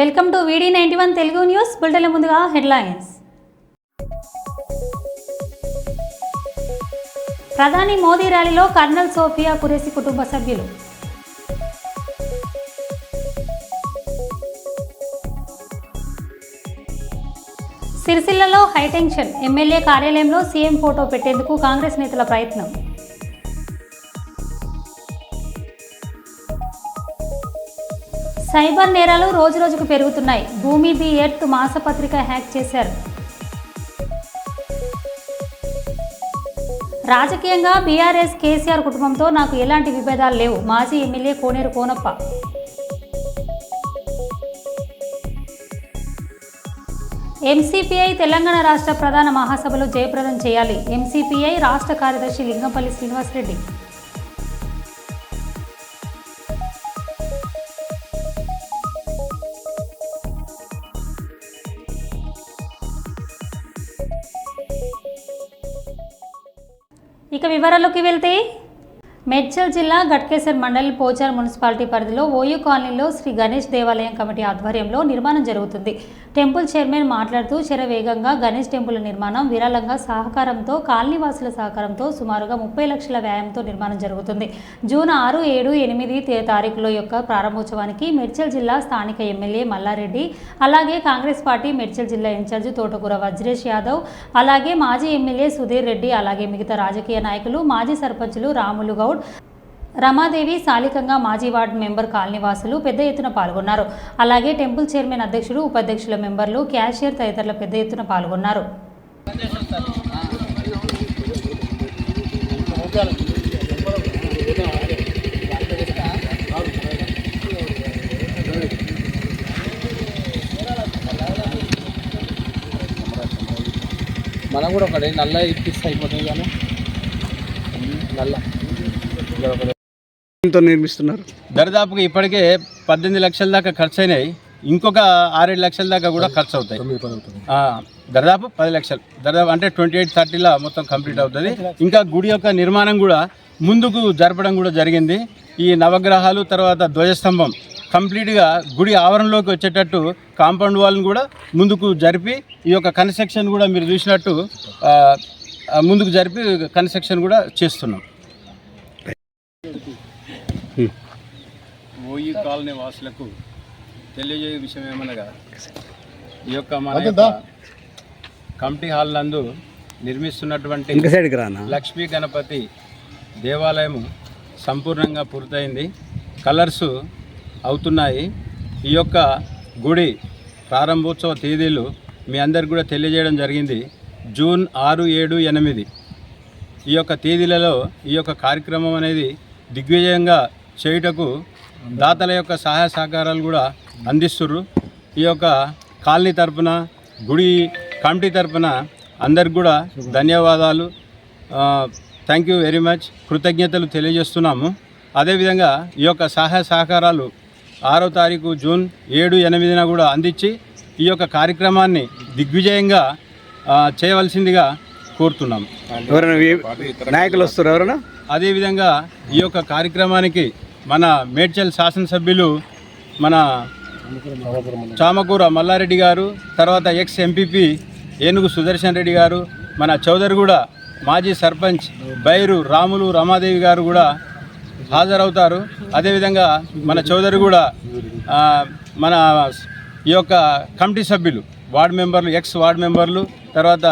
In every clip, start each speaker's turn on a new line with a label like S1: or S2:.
S1: Welcome to VD ninety one Telugu news బుల్టెల ముందుగా headlines. ప్రధాని మోదీ ర్యాలీలో కర్నల్ సోఫియా కురేసి కుటుంబ సభ్యులు. సిరిసిల్లలో హైటెన్షన్ ఎమ్మెల్యే కార్యాలయంలో సీఎం ఫోటో పెట్టేందుకు కాంగ్రెస్ నేతల ప్రయత్నం. సైబర్ నేరాలు రోజురోజుకు పెరుగుతున్నాయి. భూమి ది ఎర్త్ మాసపత్రిక హ్యాక్ చేశారు. రాజకీయంగా బీఆర్ఎస్ కేసీఆర్ కుటుంబంతో నాకు ఎలాంటి విభేదాలు లేవు. మాజీ ఎమ్మెల్యే కోనేరు కోనప్ప. ఎంసీపీఐ తెలంగాణ రాష్ట్ర ప్రధాన మహాసభలో జయప్రదం చేయాలి. ఎంసీపీఐ రాష్ట్ర కార్యదర్శి లింగంపల్లి శ్రీనివాసరెడ్డి. వివరాల్లోకి వెళ్తే మేడ్చల్ జిల్లా గట్కేసర్ మండల్ పోచార్ మున్సిపాలిటీ పరిధిలో ఓయూ కాలనీలో శ్రీ గణేష్ దేవాలయం కమిటీ ఆధ్వర్యంలో నిర్మాణం జరుగుతుంది. టెంపుల్ చైర్మన్ మాట్లాడుతూ శరవేగంగా గణేష్ టెంపుల్ నిర్మాణం విరాళంగా సహకారంతో కాలనీవాసుల సహకారంతో సుమారుగా ముప్పై లక్షల వ్యాయంతో నిర్మాణం జరుగుతుంది. జూన్ ఆరు ఏడు ఎనిమిది తే- తారీఖుల యొక్క ప్రారంభోత్సవానికి మేడ్చల్ జిల్లా స్థానిక ఎమ్మెల్యే మల్లారెడ్డి అలాగే కాంగ్రెస్ పార్టీ మేడ్చల్ జిల్లా ఇన్ఛార్జ్ తోటకూర వజ్రేష్ యాదవ్ అలాగే మాజీ ఎమ్మెల్యే సుధీర్ రెడ్డి అలాగే మిగతా రాజకీయ నాయకులు మాజీ సర్పంచులు రాములు గౌడ్ రమాదేవి సాలికంగా మాజీ వార్డు మెంబర్ కాలనీవాసులు పెద్ద ఎత్తున పాల్గొన్నారు. అలాగే టెంపుల్ చైర్మన్ అధ్యక్షుడు ఉపాధ్యక్షుల మెంబర్లు క్యాషియర్ తదితరులు పెద్ద ఎత్తున పాల్గొన్నారు.
S2: మనం కూడా ఒకటి నల్ల ఇప్పిస్తే అయిపోతుంది కానీ నల్ల.
S3: నిర్మిస్తున్నారు?
S2: దరిదాపుగా ఇప్పటికే పద్దెనిమిది లక్షల దాకా ఖర్చు అయినాయి ఇంకొక ఆరేడు లక్షల దాకా కూడా ఖర్చు అవుతాయి దరిదాపు పది లక్షలు. దరిదాపు అంటే ట్వంటీ ఎయిట్ థర్టీలో మొత్తం కంప్లీట్ అవుతుంది. ఇంకా గుడి యొక్క నిర్మాణం కూడా ముందుకు జరపడం కూడా జరిగింది. ఈ నవగ్రహాలు తర్వాత ధ్వజస్తంభం కంప్లీట్గా గుడి ఆవరణలోకి వచ్చేటట్టు కాంపౌండ్ వాళ్ళని కూడా ముందుకు జరిపి ఈ యొక్క కన్స్ట్రక్షన్ కూడా మీరు చూసినట్టు ముందుకు జరిపి కన్స్ట్రక్షన్ కూడా చేస్తున్నాం. ఓయి కాలనీ వాసులకు తెలియజేయ విషయం ఏమనగా ఈ యొక్క మన యొక్క కమిటీ హాల్ నందు నిర్మిస్తున్నటువంటి లక్ష్మీ గణపతి దేవాలయము సంపూర్ణంగా పూర్తయింది. కలర్స్ అవుతున్నాయి. ఈ యొక్క గుడి ప్రారంభోత్సవ తేదీలు మీ అందరికి కూడా తెలియజేయడం జరిగింది. జూన్ ఆరు ఏడు ఎనిమిది. ఈ యొక్క తేదీలలో ఈ యొక్క కార్యక్రమం అనేది దిగ్విజయంగా చేయుటకు దాతల యొక్క సహాయ సహకారాలు కూడా అందిస్తుర్రు. ఈ యొక్క కాలనీ తరపున గుడి కమిటీ తరపున అందరికి కూడా ధన్యవాదాలు. థ్యాంక్ యూ వెరీ మచ్ కృతజ్ఞతలు తెలియజేస్తున్నాము. అదేవిధంగా ఈ యొక్క సహాయ సహకారాలు ఆరో తారీఖు జూన్ ఏడు ఎనిమిదిన కూడా అందించి ఈ యొక్క కార్యక్రమాన్ని దిగ్విజయంగా చేయవలసిందిగా కోరుతున్నాము.
S3: ఎవరైనా నాయకులు వస్తారు ఎవరైనా?
S2: అదేవిధంగా ఈ యొక్క కార్యక్రమానికి మన మేడ్చల్ శాసనసభ్యులు మన చామకూర మల్లారెడ్డి గారు తర్వాత ఎక్స్ ఎంపీపీ ఏనుగు సుదర్శన్ రెడ్డి గారు మన చౌదరిగూడ మాజీ సర్పంచ్ బైరు రాములు రమాదేవి గారు కూడా హాజరవుతారు. అదేవిధంగా మన చౌదరిగూడ కూడా మన ఈ యొక్క కమిటీ సభ్యులు వార్డు మెంబర్లు ఎక్స్ వార్డు మెంబర్లు తర్వాత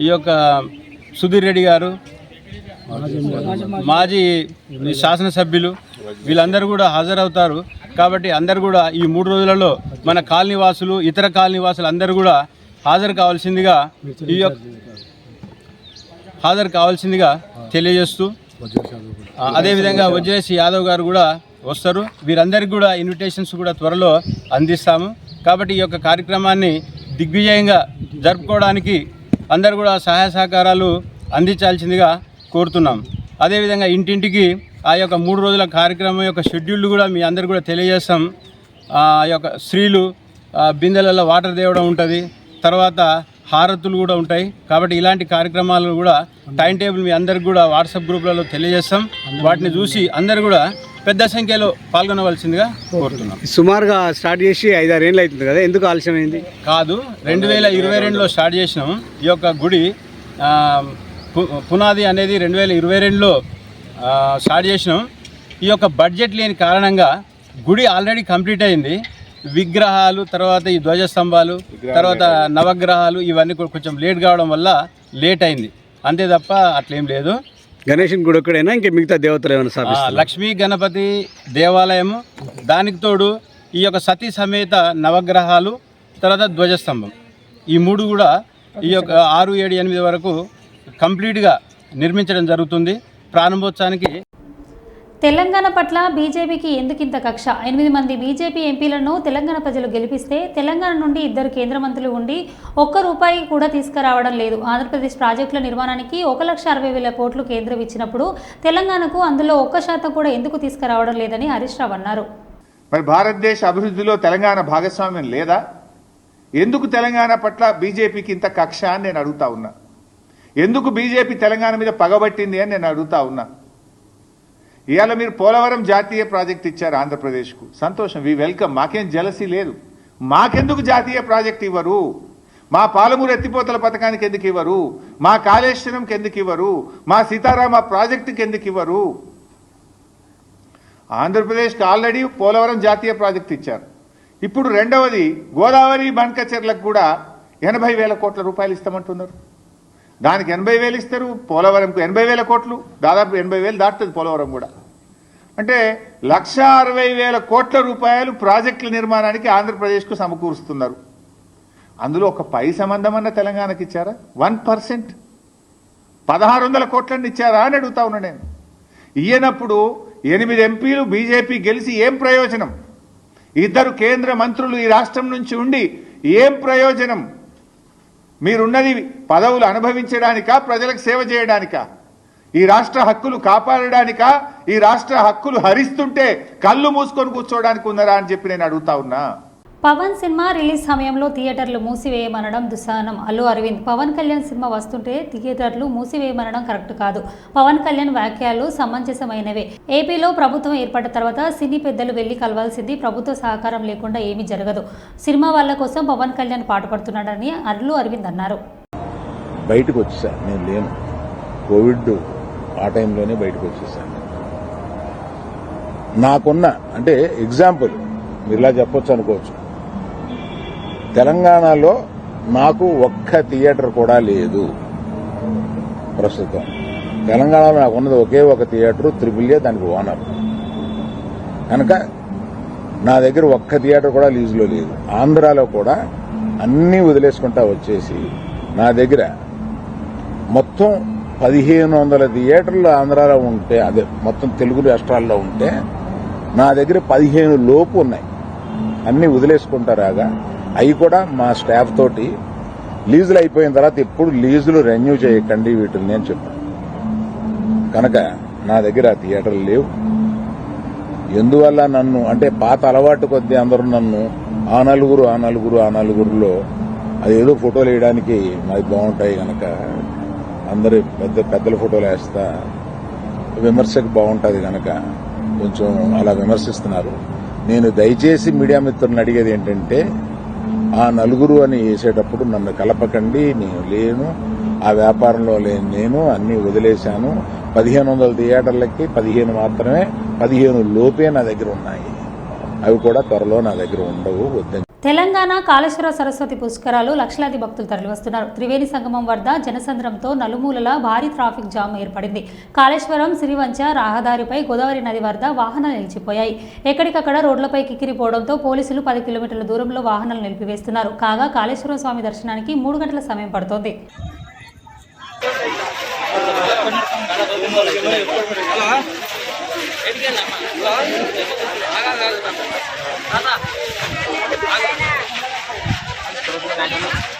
S2: ఈ యొక్క సుధీర్ రెడ్డి గారు మాజీ శాసనసభ్యులు వీళ్ళందరూ కూడా హాజరవుతారు. కాబట్టి అందరు కూడా ఈ మూడు రోజులలో మన కాలనీవాసులు ఇతర కాలనీవాసులు అందరూ కూడా హాజరు కావాల్సిందిగా ఈ యొక్క హాజరు కావాల్సిందిగా తెలియజేస్తూ అదేవిధంగా వజ్రేష్ యాదవ్ గారు కూడా వస్తారు. వీరందరికీ కూడా ఇన్విటేషన్స్ కూడా త్వరలో అందిస్తాము. కాబట్టి ఈ యొక్క కార్యక్రమాన్ని దిగ్విజయంగా జరుపుకోవడానికి అందరు కూడా సహాయ సహకారాలు అందించాల్సిందిగా కోరుతున్నాం. అదేవిధంగా ఇంటింటికి ఆ యొక్క మూడు రోజుల కార్యక్రమం యొక్క షెడ్యూల్ కూడా మీ అందరు కూడా తెలియజేస్తాం. ఆ యొక్క స్త్రీలు బిందెలలో వాటర్ తేవడం ఉంటుంది. తర్వాత హారతులు కూడా ఉంటాయి. కాబట్టి ఇలాంటి కార్యక్రమాలను కూడా టైం టేబుల్ మీ అందరికి కూడా వాట్సాప్ గ్రూప్లలో తెలియజేస్తాం. వాటిని చూసి అందరు కూడా పెద్ద సంఖ్యలో పాల్గొనవలసిందిగా కోరుతున్నాం.
S3: సుమారుగా స్టార్ట్ చేసి ఐదారు ఏళ్ళు అవుతుంది కదా ఎందుకు ఆలస్యమైంది?
S2: కాదు రెండు వేల ఇరవై రెండులో స్టార్ట్ చేసినాం. ఈ యొక్క గుడి పునాది అనేది రెండు వేల ఇరవై రెండులో స్టార్ట్ చేసినాం. ఈ యొక్క బడ్జెట్ లేని కారణంగా గుడి ఆల్రెడీ కంప్లీట్ అయింది. విగ్రహాలు తర్వాత ఈ ధ్వజస్తంభాలు తర్వాత నవగ్రహాలు ఇవన్నీ కూడా కొంచెం లేట్ కావడం వల్ల లేట్ అయింది. అంతే తప్ప అట్లేం లేదు.
S3: గణేషన్ గుడి ఒక్కడైనా ఇంకా మిగతా దేవతలు ఏమైనా
S2: లక్ష్మీ గణపతి దేవాలయము దానికి తోడు ఈ యొక్క సతీ సమేత నవగ్రహాలు తర్వాత ధ్వజస్తంభం. ఈ మూడు కూడా ఈ యొక్క ఆరు ఏడు ఎనిమిది వరకు కంప్లీట్గా నిర్మించడం జరుగుతుంది. ప్రారంభోత్సవానికి
S1: తెలంగాణ పట్ల బీజేపీకి ఎందుకింత కక్ష? ఎనిమిది మంది బీజేపీ ఎంపీలను తెలంగాణ ప్రజలు గెలిపిస్తే తెలంగాణ నుండి ఇద్దరు కేంద్ర మంత్రులు ఉండి ఒక్క రూపాయి కూడా తీసుకురావడం లేదు. ఆంధ్రప్రదేశ్ ప్రాజెక్టుల నిర్మాణానికి ఒక లక్ష అరవై వేల కోట్లు కేంద్రం ఇచ్చినప్పుడు తెలంగాణకు అందులో ఒక్క శాతం కూడా ఎందుకు తీసుకురావడం లేదని హరీష్ రావు అన్నారు.
S4: మరి భారతదేశ అభివృద్ధిలో తెలంగాణ భాగస్వామ్యం లేదా? ఎందుకు తెలంగాణ పట్ల బీజేపీకి ఇంత కక్ష అని నేను అడుగుతా ఉన్నా. ఎందుకు బీజేపీ తెలంగాణ మీద పగబట్టింది అని నేను అడుగుతా ఉన్నా. ఇవాళ మీరు పోలవరం జాతీయ ప్రాజెక్ట్ ఇచ్చారు ఆంధ్రప్రదేశ్కు. సంతోషం. We welcome. మాకేం జలసీ లేదు. మాకెందుకు జాతీయ ప్రాజెక్ట్ ఇవ్వరు? మా పాలమూరు ఎత్తిపోతల పథకానికి ఎందుకు ఇవ్వరు? మా కాళేశ్వరంకి ఎందుకు ఇవ్వరు? మా సీతారామ ప్రాజెక్టుకి ఎందుకు ఇవ్వరు? ఆంధ్రప్రదేశ్కి ఆల్రెడీ పోలవరం జాతీయ ప్రాజెక్ట్ ఇచ్చారు. ఇప్పుడు రెండవది గోదావరి బంకచెర్లకు కూడా ఎనభై వేల కోట్ల రూపాయలు ఇస్తామంటున్నారు. దానికి ఎనభై వేలు ఇస్తారు పోలవరంకు ఎనభై వేల కోట్లు దాదాపు ఎనభై వేలు దాటుతుంది పోలవరం కూడా. అంటే లక్ష అరవై వేల కోట్ల రూపాయలు ప్రాజెక్టుల నిర్మాణానికి ఆంధ్రప్రదేశ్కు సమకూరుస్తున్నారు. అందులో ఒక పై సంబంధం అన్న తెలంగాణకి ఇచ్చారా? One percent. పదహారు వందల కోట్లని ఇచ్చారా అని అడుగుతా ఉన్నా నేను. ఇయ్యనప్పుడు ఎనిమిది ఎంపీలు బీజేపీ గెలిచి ఏం ప్రయోజనం? ఇద్దరు కేంద్ర మంత్రులు ఈ రాష్ట్రం నుంచి ఉండి ఏం ప్రయోజనం? మీరున్నది పదవులు అనుభవించడానికా ప్రజలకు సేవ చేయడానికా? ఈ రాష్ట్ర హక్కులు కాపాడడానికా? ఈ రాష్ట్ర హక్కులు హరిస్తుంటే కళ్ళు మూసుకొని కూర్చోవడానికి ఉన్నారా అని చెప్పి నేను అడుగుతా ఉన్నా.
S1: పవన్ సినిమా రిలీజ్ సమయంలో థియేటర్లు మూసివేయమనడం దుస్సాహనం అల్లు అరవింద్ పవన్ కళ్యాణ్ సినిమా వస్తుంటే థియేటర్లు మూసివేయమనడం కరెక్ట్ కాదు. పవన్ కళ్యాణ్ వ్యాఖ్యలు సమంజసమైనవే. ఏపీలో ప్రభుత్వం ఏర్పడిన తర్వాత సినీ పెద్దలు వెళ్ళి కలవాల్సింది ప్రభుత్వ సహకారం లేకుండా ఏమీ జరగదు. సినిమా వాళ్ళ కోసం పవన్ కళ్యాణ్ పాటుపడుతున్నాడని అల్లు అరవింద్ అన్నారు.
S5: బయటకు వచ్చేసాను నేను లేను. కోవిడ్ ఆ టైంలోనే బయటకు వచ్చేసాను నాకున్న అంటే ఎగ్జాంపుల్ మీరు ఇలా చెప్పొచ్చు అనుకోవచ్చు. తెలంగాణలో నాకు ఒక్క థియేటర్ కూడా లేదు. ప్రస్తుతం. తెలంగాణలో నాకు ఉన్నది ఒకే ఒక థియేటర్ త్రిపుల్ దానికి ఓనర్. కనుక నా దగ్గర ఒక్క థియేటర్ కూడా లీజులో లేదు. ఆంధ్రాలో కూడా అన్నీ వదిలేసుకుంటా వచ్చేసి నా దగ్గర మొత్తం పదిహేను వందల థియేటర్లు ఆంధ్రాలో ఉంటే అదే మొత్తం తెలుగు రాష్ట్రాల్లో ఉంటే నా దగ్గర పదిహేను లోపు ఉన్నాయి. అన్నీ వదిలేసుకుంటారాగా అవి కూడా మా స్టాఫ్ తోటి లీజులు అయిపోయిన తర్వాత ఎప్పుడు లీజులు రెన్యూ చేయకండి వీటిని అని చెప్పాను కనుక నా దగ్గర థియేటర్లు లేవు. ఎందువల్ల నన్ను అంటే పాత అలవాటు కొద్దీ అందరూ నన్ను ఆ నలుగురు ఆ నలుగురు ఆ నలుగురులో అదేదో ఫోటోలు వేయడానికి మాది బాగుంటాయి కనుక అందరు పెద్ద పెద్దల ఫోటోలు వేస్తా విమర్శకు బాగుంటుంది కనుక కొంచెం అలా విమర్శిస్తున్నారు. నేను దయచేసి మీడియా మిత్రులను అడిగేది ఏంటంటే ఆ నలుగురు అని వేసేటప్పుడు నన్ను కలపకండి నేను లేను. ఆ వ్యాపారంలో లేని నేను అన్ని వదిలేశాను. పదిహేను వందల థియేటర్లకి పదిహేను మాత్రమే పదిహేను లోపే నా దగ్గర ఉన్నాయి. అవి కూడా త్వరలో నా దగ్గర ఉండవు వద్దని
S1: తెలంగాణ కాళేశ్వర సరస్వతి పుష్కరాలు లక్షలాది భక్తులు తరలివస్తున్నారు. త్రివేణి సంగమం వద్ద జనసంద్రంతో నలుమూలల భారీ ట్రాఫిక్ జామ్ ఏర్పడింది. కాళేశ్వరం సిరివంచ రహదారిపై గోదావరి నది వద్ద వాహనాలు నిలిచిపోయాయి. ఎక్కడికక్కడ రోడ్లపై కిక్కిరిపోవడంతో పోలీసులు పది కిలోమీటర్ల దూరంలో వాహనాలు నిలిపివేస్తున్నారు. కాగా కాళేశ్వర స్వామి దర్శనానికి మూడు గంటల సమయం పడుతోంది. Terus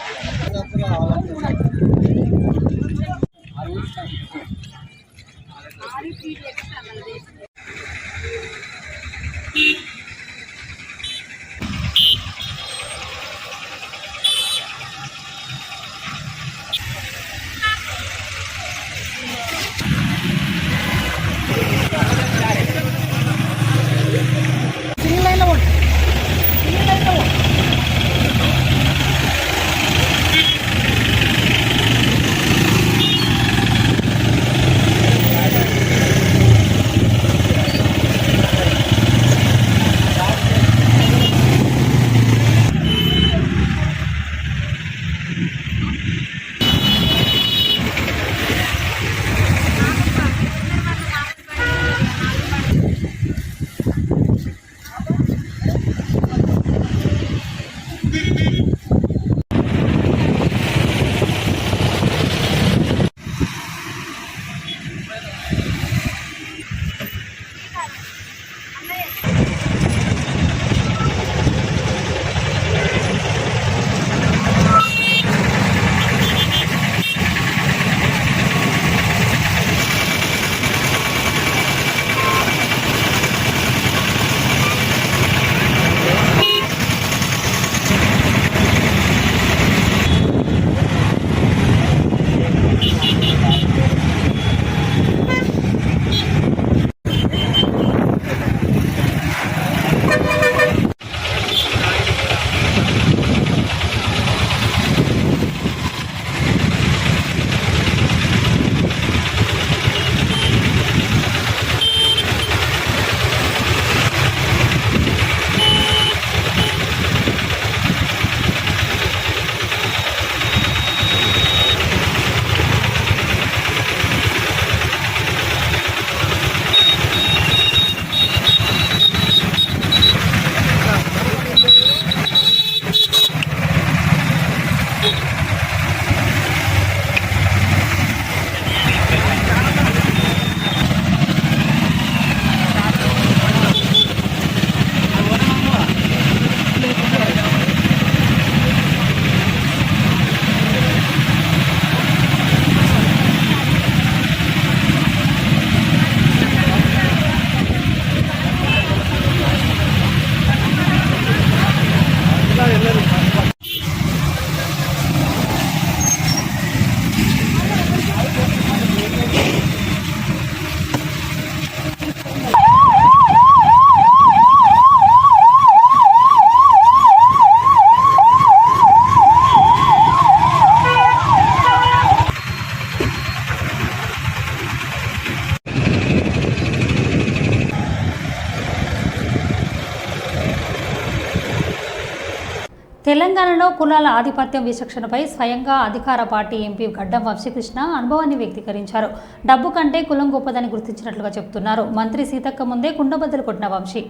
S1: కులాల ఆధిపత్యం విచక్షణపై స్వయంగా అధికార పార్టీ ఎంపీ గడ్డం వంశీకృష్ణ అనుభవాన్ని వ్యక్తీకరించారు. డబ్బు కంటే కులం గొప్పదని గుర్తించినట్లుగా చెబుతున్నారు మంత్రి సీతక్క ముందే కుండబద్దలు కొట్టిన వంశీ.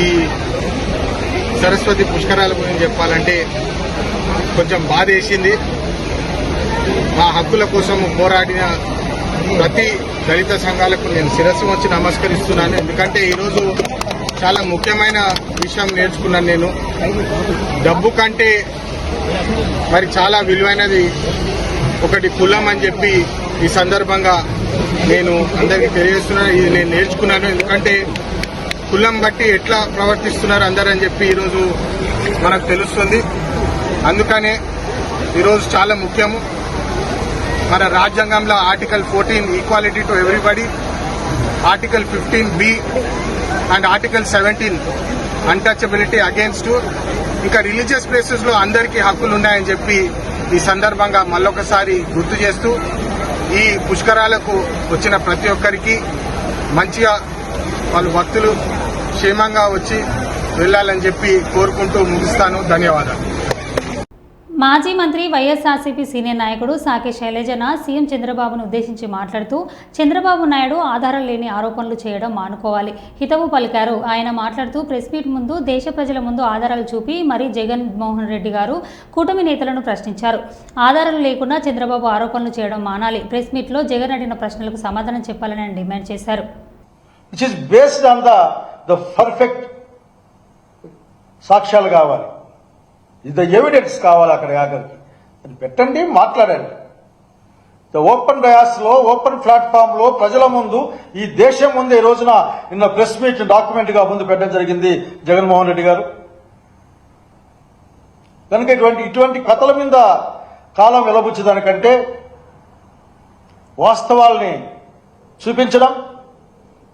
S6: ఈ సరస్వతి పుష్కరాల గురించి చెప్పాలంటే కొంచెం బాధ వేసింది మా హక్కుల కోసం పోరాడిన ప్రతి దళిత సంఘాలకు నేను శిరస్సు వచ్చి నమస్కరిస్తున్నాను. ఎందుకంటే ఈరోజు చాలా ముఖ్యమైన విషయం నేర్చుకున్నాను నేను. డబ్బు కంటే మరి చాలా విలువైనది ఒకటి కులం అని చెప్పి ఈ సందర్భంగా నేను అందరికీ తెలియజేస్తున్నాను ఇది నేను నేర్చుకున్నాను. ఎందుకంటే కులం బట్టి ఎట్లా ప్రవర్తిస్తున్నారు అందరూ అని చెప్పి ఈరోజు మనకు తెలుస్తుంది. అందుకనే ఈరోజు చాలా ముఖ్యము. మన రాజ్యాంగంలో article fourteen equality to everybody article fifteen B and article seventeen untouchability against ఇంకా రిలీజియస్ ప్లేసెస్లో అందరికీ హక్కులు ఉన్నాయని చెప్పి ఈ సందర్భంగా మళ్ళొకసారి గుర్తు చేస్తూ ఈ పుష్కరాలకు వచ్చిన ప్రతి ఒక్కరికి మంచిగా వాళ్ళు భక్తులు క్షేమంగా వచ్చి వెళ్ళాలని చెప్పి కోరుకుంటూ ముగిస్తాను. ధన్యవాదాలు.
S1: మాజీ మంత్రి వైఎస్ఆర్సీపీ సీనియర్ నాయకుడు సాకే శైలజన సీఎం చంద్రబాబును ఉద్దేశించి మాట్లాడుతూ చంద్రబాబు నాయుడు ఆధారం లేని ఆరోపణలు చేయడం మానుకోవాలి. హితవు పలికారు. ఆయన మాట్లాడుతూ ప్రెస్ మీట్ ముందు దేశ ప్రజల ముందు ఆధారాలు చూపి మరి జగన్ మోహన్ రెడ్డి గారు కూటమి నేతలను ప్రశ్నించారు. ఆధారాలు లేకుండా చంద్రబాబు ఆరోపణలు చేయడం మానాలి. ప్రెస్ మీట్లో జగన్ అడిగిన ప్రశ్నలకు సమాధానం చెప్పాలని ఆయన డిమాండ్ చేశారు.
S7: సాక్ష్యాలు కావాలి. ద ఎవిడెన్స్ కావాలి అక్కడ ఆఖరికి అది పెట్టండి మాట్లాడండి. ద ఓపెన్ డయాస్లో ఓపెన్ ప్లాట్ఫామ్లో ప్రజల ముందు ఈ దేశం ముందు ఈ రోజున నిన్న ప్రెస్ మీట్ డాక్యుమెంట్గా ముందు పెట్టడం జరిగింది జగన్మోహన్ రెడ్డి గారు. కనుక ఇటువంటి ఇటువంటి కథల మీద కాలం వెలబుచ్చేదానికంటే వాస్తవాల్ని చూపించడం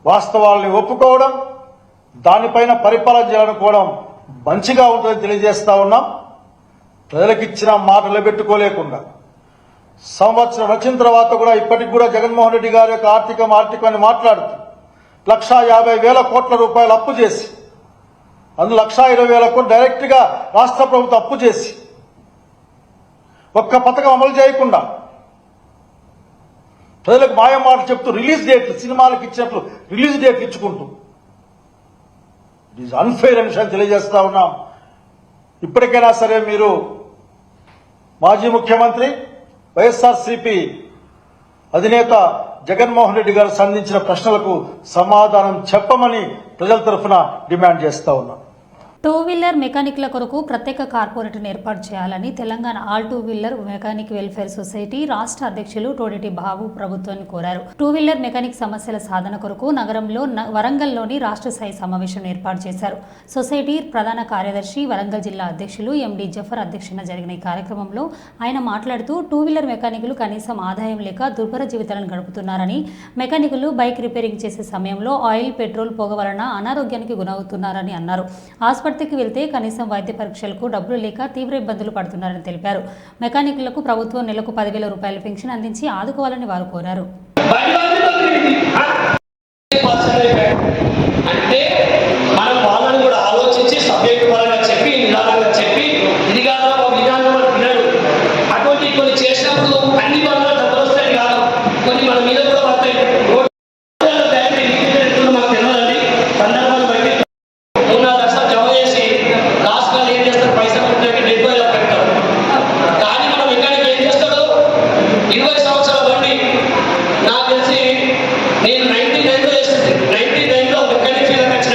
S7: వాస్తవాల్ని ఒప్పుకోవడం దానిపైన పరిపాలన చేయాలనుకోవడం మంచిగా ఉంటుందని తెలియజేస్తా ఉన్నాం. ప్రజలకిచ్చిన మాట నిలబెట్టుకోలేకుండా. సంవత్సరం వచ్చిన తర్వాత కూడా ఇప్పటికి కూడా జగన్మోహన్ రెడ్డి గారి యొక్క ఆర్థికం ఆర్థికం అని మాట్లాడుతూ లక్షా యాభై వేల కోట్ల రూపాయలు అప్పు చేసి అందులో లక్షా ఇరవై వేల కోట్లు డైరెక్ట్గా రాష్ట్ర ప్రభుత్వం అప్పు చేసి ఒక్క పథకం అమలు చేయకుండా ప్రజలకు మాయం మాట చెప్తూ రిలీజ్ డేట్లు సినిమాలకు ఇచ్చినట్లు రిలీజ్ డేట్లు ఇచ్చుకుంటూ ఇట్ ఈస్ అన్ఫెయిర్ అనే విషయాన్ని తెలియజేస్తా ఉన్నాం. ఇప్పటికైనా సరే మీరు మాజీ ముఖ్యమంత్రి వైఎస్ఆర్సీపీ అధినేత జగన్మోహన్ రెడ్డి గారు సంధించిన ప్రశ్నలకు సమాధానం చెప్పమని ప్రజల తరఫున డిమాండ్ చేస్తా ఉన్నాం.
S1: టూ వీలర్ మెకానిక్ల కొరకు ప్రత్యేక కార్పొరేటర్ను ఏర్పాటు చేయాలని Telangana all two wheeler mechanic welfare society రాష్ట్ర అధ్యక్షులు టోడిటి బాబు ప్రభుత్వాన్ని కోరారు. టూ వీలర్ మెకానిక్ సమస్యల సాధన కొరకు నగరంలో న- వరంగల్లోని రాష్ట్ర స్థాయి సమావేశం ఏర్పాటు చేశారు. సొసైటీ ప్రధాన కార్యదర్శి వరంగల్ జిల్లా అధ్యక్షులు ఎండి జఫర్ అధ్యక్షన జరిగిన ఈ కార్యక్రమంలో ఆయన మాట్లాడుతూ టూ వీలర్ మెకానికులు కనీసం ఆదాయం లేక దుర్భర జీవితాలను గడుపుతున్నారని మెకానికులు బైక్ రిపేరింగ్ చేసే సమయంలో ఆయిల్ పెట్రోల్ పొగ వలన అనారోగ్యానికి గురవుతున్నారని అన్నారు. హాస్పిటల్ ఆసుపత్రికి వెళ్తే కనీసం వైద్య పరీక్షలకు డబ్బులు లేక తీవ్ర ఇబ్బందులు పడుతున్నారని తెలిపారు. మెకానిక్లకు ప్రభుత్వం నెలకు పదివేల రూపాయల పెన్షన్ అందించి ఆదుకోవాలని వారు కోరారు
S8: అంటే మనం వాళ్ళని కూడా ఆలోచించి సబ్జెక్ట్ పరంగా చెప్పి నిదానంగా చెప్పి ఇది కాదు ఒక విధానం మనం వినడు అటువంటి కొన్ని చేసినప్పుడు అన్ని పనులు డబ్బులు వస్తాయి కాదు కొన్ని మన మీద కూడా పడతాయి రోడ్డు బ్యాంకు ఎన్నికలు మనకు తెలియదండి సందర్భాన్ని బట్టి మూడున్నర లక్షలు జమ చేసి లాస్ట్ ఏం చేస్తారు పైసలు ఉంటాయి డెబ్బై వేల పెడతారు కానీ మనం ఎక్కడికి ఏం చేస్తాడు ఇరవై సంవత్సరాల బండి నాకు తెలిసి నేను నైన్టీ నైన్లో చేస్తుంది నైన్టీ నైన్లో మెకానిక్ ఫీల్డ్ వచ్చిన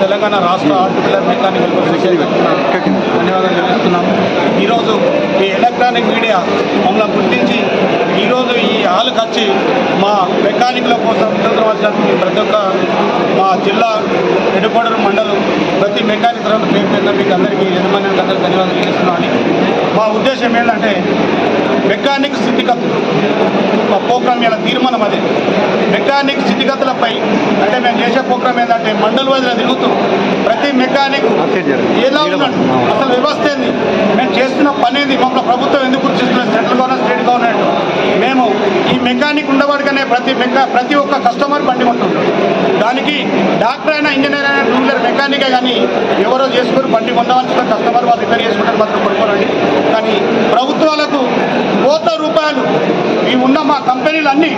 S9: తెలంగాణ రాష్ట్ర ఆర్టికలర్ మెకానికల్ అసోసియేషన్ ధన్యవాదాలు తెలుస్తున్నాము ఈరోజు ఈ ఎలక్ట్రానిక్ మీడియా మమ్మల్ని గుర్తించి ఈరోజు ఈ హాల్కి వచ్చి మా మెకానిక్ల కోసం నిరంతరం ప్రతి ఒక్క మా జిల్లా ఎడుకోడరు మండలం తరఫున పేరు పేరున మీకు అందరికీ యజమానికి అందరికీ ధన్యవాదాలు తెలుస్తున్నాను మా ఉద్దేశం ఏంటంటే మెకానిక్ స్థితిగతులు మా ప్రోగ్రామ్ ఇలా తీర్మానం అదే. మెకానిక్ స్థితిగతులపై అంటే మేము చేసే ప్రోగ్రామ్ ఏంటంటే మండల వైద్యులు తిరుగుతూ ప్రతి మెకానిక్ ఎలా ఉన్నాడు? అసలు వ్యవస్థ ఏంది? మేము చేస్తున్న పని ఏంది మమ్మల్ని ప్రభుత్వం ఎందుకు గుర్తిస్తున్నారు central government state government mechanic mechanic ఉండవాడికనే ప్రతి మెకా ప్రతి ఒక్క కస్టమర్ బండి కొంటుంటాడు దానికి డాక్టర్ అయినా ఇంజనీర్ అయినా టూ వీలర్ మెకానికే కానీ ఎవరో చేసుకుని బండి కొండవలసిన కస్టమర్ వాళ్ళు రిపేర్ చేసుకుంటారు మాత్రం కొనుక్కోరండి. కానీ ప్రభుత్వాలకు కోట్ల రూపాయలు ఈ ఉన్న మా కంపెనీలు అన్ని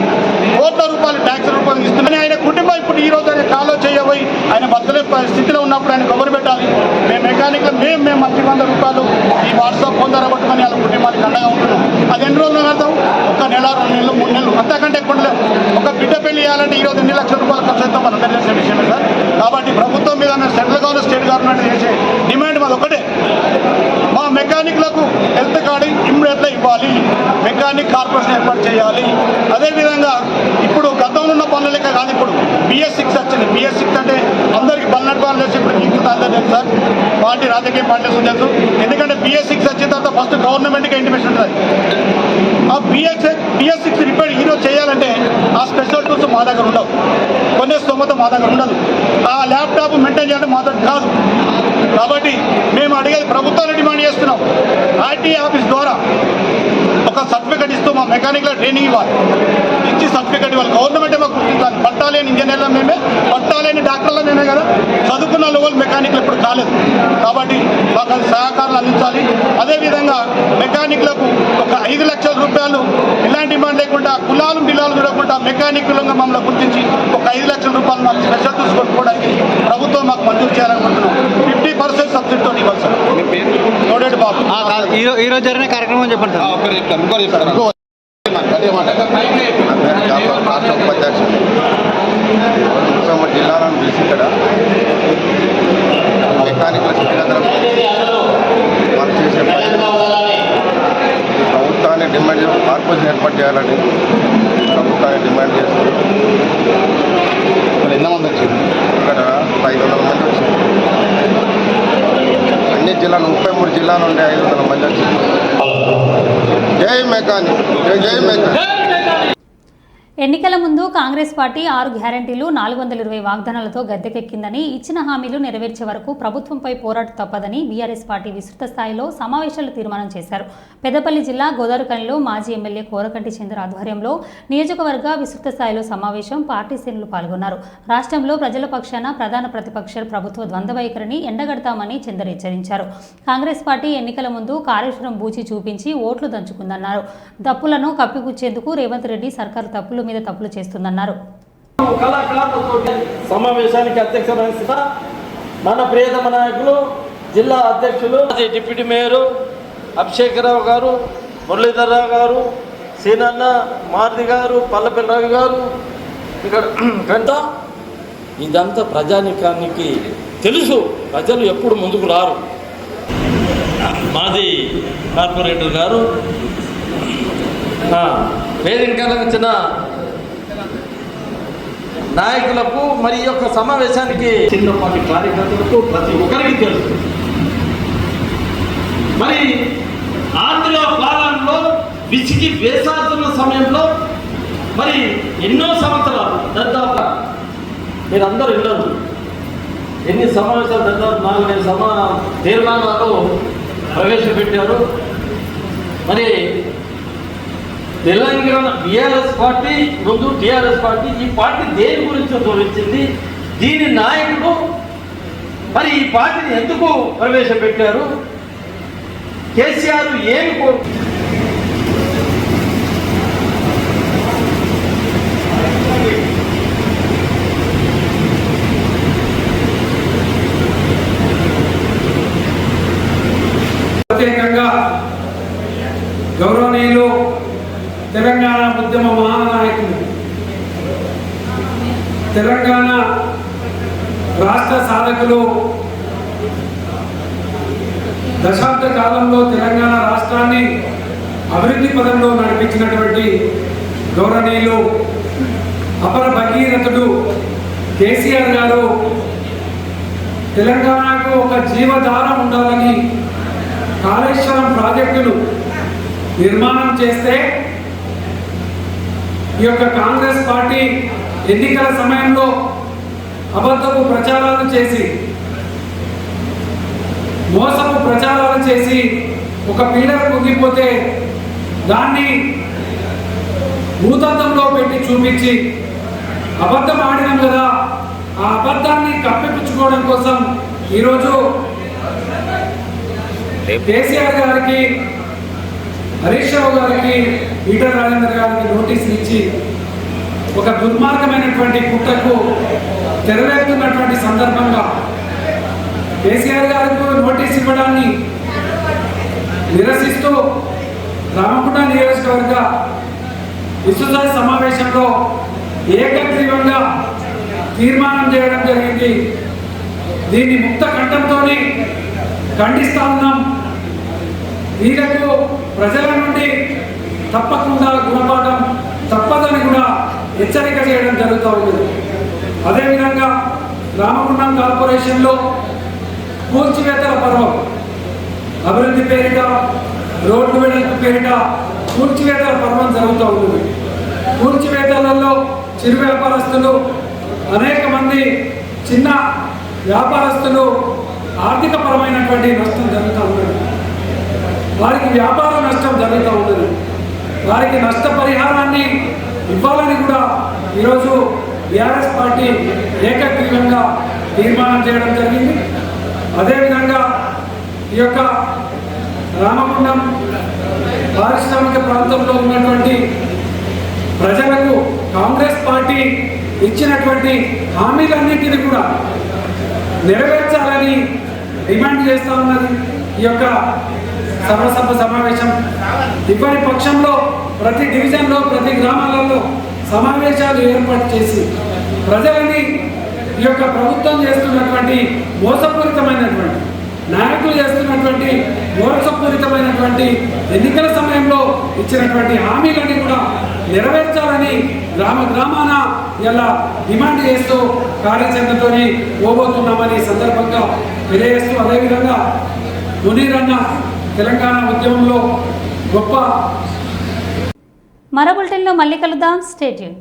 S9: కోట్ల రూపాయలు ట్యాక్స్ రూపాయలు ఇస్తున్నాయి. ఆయన కుటుంబం ఇప్పుడు ఈ రోజు ఆయన కాలో చేయబోయి ఆయన బతకలే స్థితిలో ఉన్నప్పుడు ఆయన కబురు పెట్టాలి. మేము మెకానిక్ మేము మేము మంచి వంద రూపాయలు ఈ వాట్సాప్ పొందరగొట్టమని వాళ్ళ కుటుంబానికి అండగా ఉంటున్నాం. అది ఎన్ని రోజులు కడతాం ఒక నెల రెండు నెలలు మూడు నెలలు. అంతకంటే ఎక్కువ ఒక బిడ్డ పెళ్ళి చేయాలంటే ఈ రోజు ఎన్ని లక్షల రూపాయలు ఖర్చు అవుతాం మన అందరికీ విషయమే సార్? కాబట్టి ప్రభుత్వం మీద సెంట్రల్ గవర్నమెంట్ స్టేట్ గవర్నమెంట్ చేసే డిమాండ్ మాది ఒకటే. మా మెకానిక్లకు హెల్త్ కార్డు ఇమ్మీడియట్గా ఇవ్వాలి. మెకానిక్ కార్పొరేషన్ ఏర్పాటు చేయాలి. అదేవిధంగా ఇప్పుడు గతంలో ఉన్న పనుల లెక్క కాదు ఇప్పుడు. బిఎస్ సిక్స్ వచ్చింది. బిఎస్ సిక్స్ అంటే అందరికీ పన్నెండు పనులు వేసి ఇప్పుడు మీకు తెలుసు సార్. పార్టీ రాజకీయ పార్టీస్ ఉండదు ఎందుకంటే బిఎస్ సిక్స్ వచ్చిన తర్వాత ఫస్ట్ గవర్నమెంట్కి ఇంటిమేషన్ ఉంటుంది. ఆ బిఎస్ బిఎస్ సిక్స్ రిపేర్ ఈరోజు చేయాలంటే ఆ స్పెషల్ టూల్స్ మా దగ్గర ఉండవు. కొన్ని స్తోమత మా దగ్గర ఉండదు. ఆ ల్యాప్టాప్ మెయింటైన్ చేయడం మా దగ్గర కాదు. కాబట్టి మేము అడిగేది ప్రభుత్వాన్ని డిమాండ్ చేస్తున్నాం. ఆర్టీ ఆఫీస్ ద్వారా ఒక సర్టిఫికెట్ ఇస్తూ మా మెకానిక్ల ట్రైనింగ్ ఇవ్వాలి. ఇచ్చి సర్టిఫికెట్ ఇవ్వాలి. గవర్నమెంట్ మాకు గుర్తించాలి. పట్టాలేని ఇంజనీర్ల మేమే పట్టాలేని డాక్టర్ల మేమే కదా. చదువుకున్న లెవెల్ మెకానిక్లు ఇప్పుడు కాలేదు కాబట్టి మాకు సహకారాలు అందించాలి. అదేవిధంగా మెకానిక్లకు ఒక ఐదు లక్షల రూపాయలు ఇలాంటి డిమాండ్ లేకుండా కులాలు బిలాలు చూడకుండా మెకానిక్లుగా మమ్మల్ని గుర్తించి ఒక ఐదు లక్షల రూపాయలు మాకు స్పెషల్ చూసుకొని పోవడానికి ప్రభుత్వం మాకు మంజూరు చేయాలని ఫిఫ్టీ పర్సెంట్ సబ్సిడీ తోటి ఇవ్వాలి సార్ తోడేటి బాబు
S3: ఈ రోజు జరిగిన కార్యక్రమం చెప్పండి సార్.
S6: రాష్ట్ర ఉపాధ్యక్షుడు. జిల్లాలను పిలిచి ఇక్కడ మెకానికల్ శిక్షణ వర్క్ చేసే పని ప్రభుత్వాన్ని డిమాండ్ చేసి కార్పొరేషన్ ఏర్పాటు చేయాలని ప్రభుత్వాన్ని డిమాండ్ చేస్తుంది ఎంతమంది వచ్చింది ఇక్కడ ఐదు వందల మంది వచ్చింది అన్ని జిల్లా ముప్పై మూడు జిల్లాల నుండి ఐదు వందల మంది వచ్చింది జై మెకానిక్ జై మెకానిక్.
S1: ఎన్నికల ముందు కాంగ్రెస్ పార్టీ ఆరు గ్యారంటీలు నాలుగు వందల ఇరవై వాగ్దానాలతో గద్దెకెక్కిందని ఇచ్చిన హామీలు నెరవేర్చే వరకు ప్రభుత్వంపై పోరాట తప్పదని బీఆర్ఎస్ పార్టీ విస్తృత స్థాయిలో సమావేశాలు తీర్మానం చేశారు. పెద్దపల్లి జిల్లా గోదావరికనిలో మాజీ ఎమ్మెల్యే కోరకంటి చంద్ర ఆధ్వర్యంలో నియోజకవర్గ విస్తృత స్థాయిలో సమావేశం పార్టీ శ్రేణులు పాల్గొన్నారు. రాష్ట్రంలో ప్రజల పక్షాన ప్రధాన ప్రతిపక్ష ప్రభుత్వ ద్వంద్వ వైఖరిని ఎండగడతామని చందర్ హెచ్చరించారు. కాంగ్రెస్ పార్టీ ఎన్నికల ముందు కాళేశ్వరం బూచి చూపించి ఓట్లు దంచుకుందన్నారు. తప్పులను కప్పిపుచ్చేందుకు రేవంత్ రెడ్డి సర్కారు తప్పులు మీద తప్పులు చేస్తుందన్నారు.
S10: సమావేశానికి అధ్యక్షత మన ప్రియతమ నాయకులు జిల్లా అధ్యక్షులు డిప్యూటీ మేయరు అభిషేకరావు గారు మురళీధరరావు గారు సీనన్న మారుతి గారు పల్లెపల్లి రవి గారు ఇక్కడ కంట ఇదంతా ప్రజానికానికి తెలుసు. ప్రజలు ఎప్పుడు ముందుకు రారు. మాది కార్పొరేటర్ గారు ఆ, వేదిక వచ్చిన నాయకులకు మరి యొక్క సమావేశానికి చిన్నపాటి కార్యకర్తలకు ప్రతి ఒక్కరికి తెలుసు. మరి ఆంధ్ర పాలనలో విసిగి వేసాడుతున్న సమయంలో మరి ఎన్నో సంవత్సరాలు దాదాపు మీరందరూ విన్నారు. ఎన్ని సమావేశాలు దాదాపు నాలుగైదు సమా తీర్మానాలు ప్రవేశపెట్టారు. మరి తెలంగాణ బీఆర్ఎస్ పార్టీ ముందు టీఆర్ఎస్ పార్టీ ఈ పార్టీ దేని గురించి తోలించింది దీని నాయకుడు మరి ఈ పార్టీని ఎందుకు ప్రవేశపెట్టారు? కేసీఆర్ ఏమి కోరు
S11: ప్రత్యేకంగా గౌరవనీయులు తెలంగాణ ఉద్యమ మహానాయకులు తెలంగాణ రాష్ట్ర సాధకులు దశాబ్ద కాలంలో తెలంగాణ రాష్ట్రాన్ని అభివృద్ధి పదంలో నడిపించినటువంటి గౌరవనీయులు అపర భగీరథుడు కేసీఆర్ గారు తెలంగాణకు ఒక జీవధార ఉండాలని కాళేశ్వరం ప్రాజెక్టును నిర్మాణం చేస్తే ఈ యొక్క కాంగ్రెస్ పార్టీ ఎన్నికల సమయంలో అబద్ధపు ప్రచారాలు చేసి మోసపు ప్రచారాలు చేసి ఒక పీడర్ కుంగిపోతే దాన్ని భూతత్వంలో పెట్టి చూపించి అబద్ధం ఆడినాం కదా ఆ అబద్ధాన్ని కప్పిపుచ్చుకోవడం కోసం ఈరోజు కేసీఆర్ గారికి హరీష్ రావు గారికి ఈటర్ రాజేందర్ గారికి నోటీసులు ఇచ్చి ఒక దుర్మార్గమైనటువంటి కుట్రకు తెరవేస్తున్నటువంటి సందర్భంగా కేసీఆర్ గారికి నోటీస్ ఇవ్వడాన్ని నిరసిస్తూ రామకుండ నియోజకవర్గ విస్తృత సమావేశంలో ఏకగ్రీవంగా తీర్మానం చేయడం జరిగింది. దీన్ని ముక్త కంఠంతో ఖండిస్తా ఉన్నాం. వీళ్ళకు ప్రజల నుండి తప్పకుండా గుణపాఠం తప్పదని కూడా హెచ్చరిక చేయడం జరుగుతూ ఉంది అదేవిధంగా రామగుండం కార్పొరేషన్లో కూల్చివేతల పర్వం అభివృద్ధి పేరిట రోడ్డు వెడల్పు పేరిట కూర్చివేతల పర్వం జరుగుతూ ఉంటుంది. కూర్చివేతలలో చిరు వ్యాపారస్తులు అనేక మంది చిన్న వ్యాపారస్తులు ఆర్థిక పరమైనటువంటి నష్టం జరుగుతూ ఉన్నది వారికి వ్యాపార నష్టం జరుగుతూ ఉన్నది వారికి నష్టపరిహారాన్ని ఇవ్వాలని కూడా ఈరోజు బీఆర్ఎస్ పార్టీ ఏకగ్రీవంగా తీర్మానం చేయడం జరిగింది. అదేవిధంగా ఈ యొక్క రామగుండం పారిశ్రామిక ప్రాంతంలో ఉన్నటువంటి ప్రజలకు కాంగ్రెస్ పార్టీ ఇచ్చినటువంటి హామీలన్నింటినీ కూడా నెరవేర్చాలని డిమాండ్ చేస్తా ఉన్నది. ఈ యొక్క సర్వసభ సమావేశం. ఇప్పటి పక్షంలో ప్రతి డివిజన్లో ప్రతి గ్రామాలలో సమావేశాలు ఏర్పాటు చేసి ప్రజలని ఈ యొక్క ప్రభుత్వం చేస్తున్నటువంటి మోసపూరితమైనటువంటి నాయకులు చేస్తున్నటువంటి మోసపూరితమైనటువంటి ఎన్నికల సమయంలో ఇచ్చినటువంటి హామీలన్నీ కూడా నెరవేర్చాలని గ్రామ గ్రామాన ఇలా డిమాండ్ చేస్తూ కార్యాచరణతోని పోబోతున్నామని సందర్భంగా తెలియజేస్తూ అదేవిధంగా మునీరన్న తెలంగాణ ఉద్యమంలో గొప్ప
S1: మరో బులెటిన్లో మళ్ళీ కలుద్దాం. స్టేట్యూన్